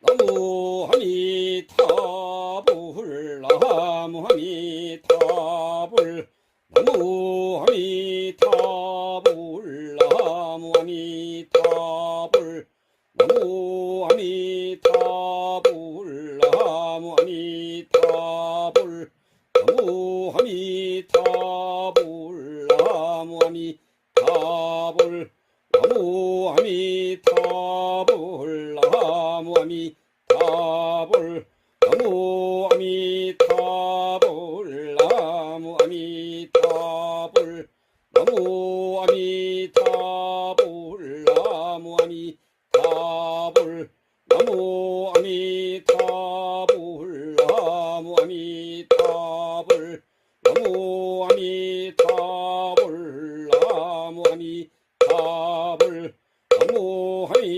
나무 아미타불 나무 아미타불 나무 아미타불 나무 아미타불 나무 나무아미 타불 나무아미 타불 나무아미 타불 나무아미 타불 나무아미 타불 나무아미 타불 나무아미 타불 나무아미 타불 나무아미 타불 나무아미